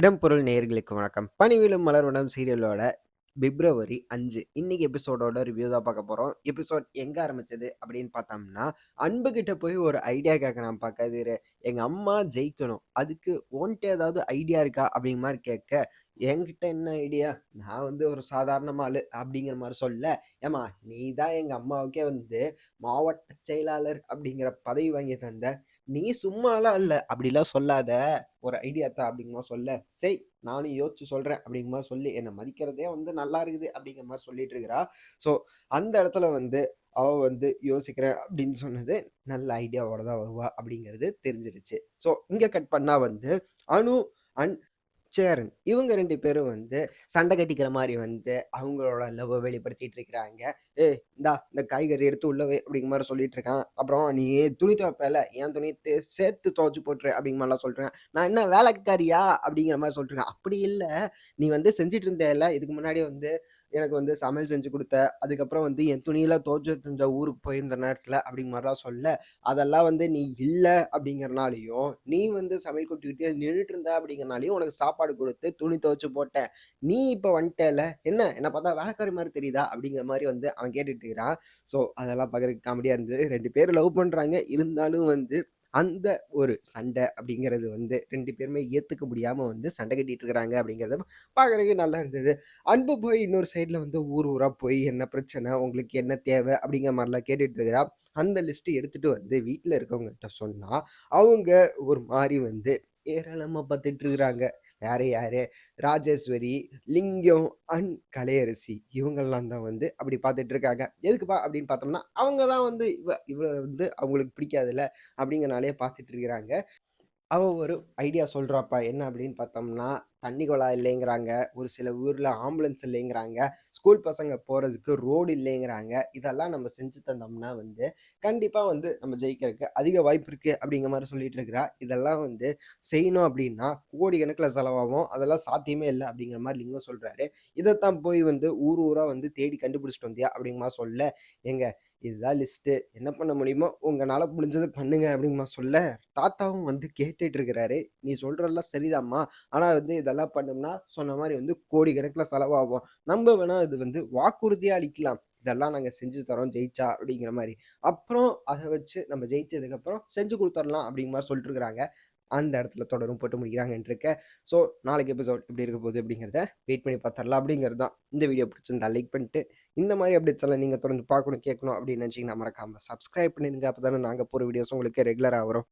இடம்பொருள் நேயர்களுக்கு வணக்கம். பணிவிலும் மலர்வனம் சீரியலோட பிப்ரவரி அஞ்சு இன்னைக்கு எபிசோடோட ரிவ்யூ தான் பார்க்க போறோம். எபிசோட் எங்க ஆரம்பிச்சது அப்படின்னு பார்த்தோம்னா, அன்பு கிட்ட போய் ஒரு ஐடியா கேட்க நான் பார்க்காது எங்க அம்மா ஜெயிக்கணும். அதுக்கு ஓன்ட்டு ஏதாவது ஐடியா இருக்கா? அப்படிங்கிற மாதிரி கேட்க, என்கிட்ட என்ன ஐடியா? நான் வந்து ஒரு சாதாரண ஆள் அப்படிங்கிற மாதிரி சொல்ல, ஏம்மா நீ தான் எங்கள் அம்மாவுக்கே வந்து மாவட்ட செயலாளர் அப்படிங்கிற பதவி வாங்கி தந்த. நீ சும்மாலாம் இல்லை அப்படிலாம் சொல்லாத. ஒரு ஐடியா தான் அப்படிங்கிற சொல்ல, சரி நானும் யோசிச்சு சொல்கிறேன் அப்படிங்கிற சொல்லி, என்னை மதிக்கிறதே வந்து நல்லா இருக்குது அப்படிங்கிற மாதிரி சொல்லிட்டு இருக்கிறா. ஸோ அந்த இடத்துல வந்து அவ வந்து யோசிக்கிறேன் அப்படின்னு சொன்னது, நல்ல ஐடியாவோட தான் வருவா அப்படிங்கிறது தெரிஞ்சிருச்சு. ஸோ இங்கே கட் பண்ணால் வந்து அனு அண்ட் சேரன் இவங்க ரெண்டு பேரும் வந்து சண்டை கட்டிக்கிற மாதிரி வந்து அவங்களோட லவ்வை வெளிப்படுத்திட்டு இருக்கிறாங்க. ஏ இந்தா இந்த காய்கறி எடுத்து உள்ளவே அப்படிங்கிற மாதிரி சொல்லிட்டு இருக்கான். அப்புறம் "நீ துணி துவைப்பல்ல, என் துணி சேர்த்து துவைச்சு போட்டுரு" அப்படிங்கிற மாதிரிலாம் சொல்றான். "நான் என்ன வேலைக்காரியா?" அப்படிங்கிற மாதிரி சொல்லிட்டு "அப்படி இல்லை நீ வந்து செஞ்சுட்டு இருந்தேல இதுக்கு முன்னாடி வந்து எனக்கு வந்து சமையல் செஞ்சு கொடுத்த அதுக்கப்புறம் வந்து என் துணியெல்லாம் தோச்சு எடுத்துட்டு ஊருக்கு போயிருந்த நேரத்தில் அப்படிங்கிற மாதிரிலாம் சொல்ல, அதெல்லாம் வந்து நீ இல்லை அப்படிங்கிறனாலையும் நீ வந்து சமையல் கொட்டிக்கிட்டே நின்றுட்டு இருந்த அப்படிங்கிறனாலையும் உனக்கு சாப்பாடு சாப்பாடு கொடுத்து துணி துவைச்சு போட்டேன். நீ இப்போ வந்துட்டேல என்ன என்னை பார்த்தா வேலைக்காரி மாதிரி தெரியுதா? அப்படிங்கிற மாதிரி வந்து அவன் கேட்டுட்டு இருக்கிறான். ஸோ அதெல்லாம் பார்க்கறதுக்கு காமெடியாக இருந்தது. ரெண்டு பேரும் லவ் பண்ணுறாங்க இருந்தாலும் வந்து அந்த ஒரு சண்டை அப்படிங்கிறது வந்து ரெண்டு பேருமே ஏற்றுக்க முடியாமல் வந்து சண்டை கட்டிட்டு இருக்கிறாங்க அப்படிங்கிறது பார்க்குறதுக்கு நல்லா இருந்தது. அன்பு போய் இன்னொரு சைடில் வந்து ஊர் ஊராக போய் என்ன பிரச்சனை? உங்களுக்கு என்ன தேவை? அப்படிங்கிற மாதிரிலாம் கேட்டுட்டு இருக்கிறா. அந்த லிஸ்ட்டு எடுத்துகிட்டு வந்து வீட்டில் இருக்கவங்ககிட்ட சொன்னால் அவங்க ஒரு மாதிரி வந்து ஏராளமாக பார்த்துட்டு இருக்கிறாங்க. யார் யார் ராஜேஸ்வரி, லிங்கம் அண்ட் கலையரசி இவங்கள்லாம் தான் வந்து அப்படி பார்த்துட்டு இருக்காங்க. எதுக்குப்பா அப்படின்னு பார்த்தோம்னா, அவங்க தான் வந்து இவ இவ வந்து அவங்களுக்கு பிடிக்காதுல்ல அப்படிங்கிறனாலே பார்த்துட்டு இருக்கிறாங்க. அவள் ஒரு ஐடியா சொல்கிறாப்பா என்ன அப்படின்னு பார்த்தோம்னா, தண்ணி குழா இல்லைங்கிறாங்க. ஒரு சில ஊரில் ஆம்புலன்ஸ் இல்லைங்கிறாங்க. ஸ்கூல் பசங்க போகிறதுக்கு ரோடு இல்லைங்கிறாங்க. இதெல்லாம் நம்ம செஞ்சு தந்தோம்னா வந்து, கண்டிப்பாக வந்து நம்ம ஜெயிக்கிறதுக்கு அதிக வாய்ப்பு இருக்குது அப்படிங்கிற மாதிரி சொல்லிட்டு இருக்கிறா. இதெல்லாம் வந்து செய்யணும் அப்படின்னா, கோடிக்கணக்கில் செலவாகும். அதெல்லாம் சாத்தியமே இல்லை அப்படிங்கிற மாதிரி லிங்கம் சொல்கிறாரு இதைத்தான் போய் வந்து ஊர் ஊராக வந்து தேடி கண்டுபிடிச்சிட்டு வந்தியா? அப்படிங்கிற சொல்ல, ஏங்க இதுதான் லிஸ்ட்டு. என்ன பண்ண முடியுமோ உங்களால் முடிஞ்சதை பண்ணுங்க அப்படிங்கிற சொல்ல, தாத்தாவும் வந்து கேட்டுட்டு இருக்கிறாரு. நீ சொல்கிறதெல்லாம் சரிதாம்மா. ஆனால் வந்து இதை இதெல்லாம் பண்ணோம்னா, சொன்ன மாதிரி வந்து கோடிக்கணக்குல செலவாகும். நம்ம வேணால் இது வந்து வாக்குறுதியாக அளிக்கலாம். இதெல்லாம் நாங்கள் செஞ்சு தரோம் ஜெயிச்சா அப்படிங்கிற மாதிரி அப்புறம் அதை வச்சு நம்ம ஜெயிச்சதுக்கப்புறம் செஞ்சு கொடுத்துடலாம் அப்படிங்கிற மாதிரி சொல்லிட்டு இருக்கிறாங்க. அந்த இடத்துல தொடரும் போட்டு முடிக்கிறாங்கன்ட்டு இருக்கேன். ஸோ நாளைக்கு எபிசோட் எப்படி இருக்க போகுது அப்படிங்கிறத வெயிட் பண்ணி பார்த்துடலாம் அப்படிங்கிறது தான். இந்த வீடியோ பிடிச்சிருந்தா லைக் பண்ணிட்டு, இந்த மாதிரி அப்டேட்ஸ் எல்லாம் நீங்கள் தொடர்ந்து பார்க்கணும், கேட்கணும் அப்படின்னு நினச்சிங்கன்னா மறக்காமல் சப்ஸ்கிரைப் பண்ணிடுங்க. அப்பதானே நாங்கள் போகிற வீடியோஸ் உங்களுக்கு ரெகுலராக வரும்.